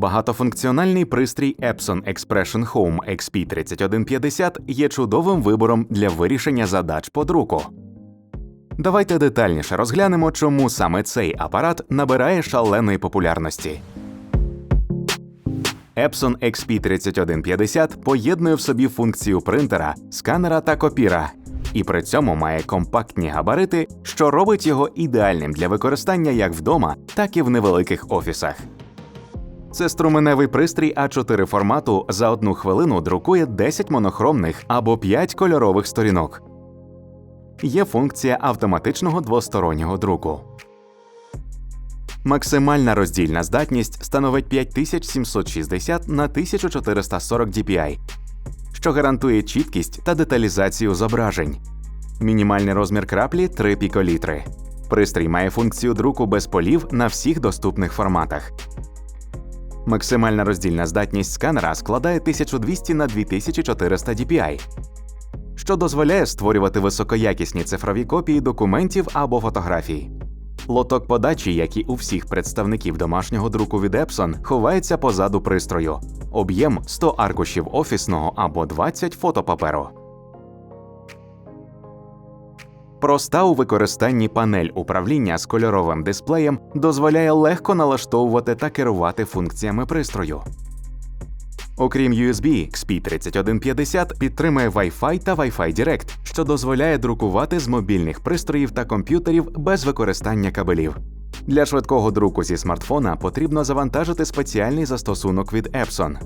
Багатофункціональний пристрій Epson Expression Home XP3150 є чудовим вибором для вирішення задач по друку. Давайте детальніше розглянемо, чому саме цей апарат набирає шаленої популярності. Epson XP3150 поєднує в собі функцію принтера, сканера та копіра, і при цьому має компактні габарити, що робить його ідеальним для використання як вдома, так і в невеликих офісах. Це струменевий пристрій А4 формату за одну хвилину друкує 10 монохромних або 5 кольорових сторінок. Є функція автоматичного двостороннього друку. Максимальна роздільна здатність становить 5760 на 1440 dpi, що гарантує чіткість та деталізацію зображень. Мінімальний розмір краплі 3 піколітри. Пристрій має функцію друку без полів на всіх доступних форматах. Максимальна роздільна здатність сканера складає 1200 на 2400 dpi, що дозволяє створювати високоякісні цифрові копії документів або фотографій. Лоток подачі, як і у всіх представників домашнього друку від Epson, ховається позаду пристрою. Об'єм 100 аркушів офісного або 20 фотопаперу. Проста у використанні панель управління з кольоровим дисплеєм дозволяє легко налаштовувати та керувати функціями пристрою. Окрім USB, XP3150 підтримує Wi-Fi та Wi-Fi Direct, що дозволяє друкувати з мобільних пристроїв та комп'ютерів без використання кабелів. Для швидкого друку зі смартфона потрібно завантажити спеціальний застосунок від Epson.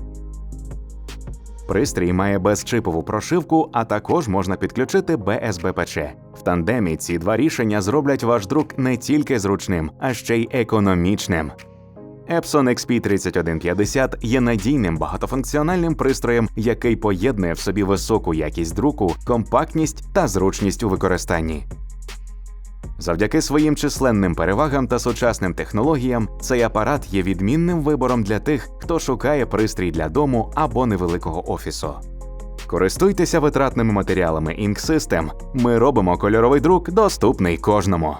Пристрій має безчипову прошивку, а також можна підключити BSBPC. В тандемі ці два рішення зроблять ваш друк не тільки зручним, а ще й економічним. Epson XP3150 є надійним багатофункціональним пристроєм, який поєднує в собі високу якість друку, компактність та зручність у використанні. Завдяки своїм численним перевагам та сучасним технологіям, цей апарат є відмінним вибором для тих, хто шукає пристрій для дому або невеликого офісу. Користуйтеся витратними матеріалами Ink. Ми робимо кольоровий друк доступний кожному.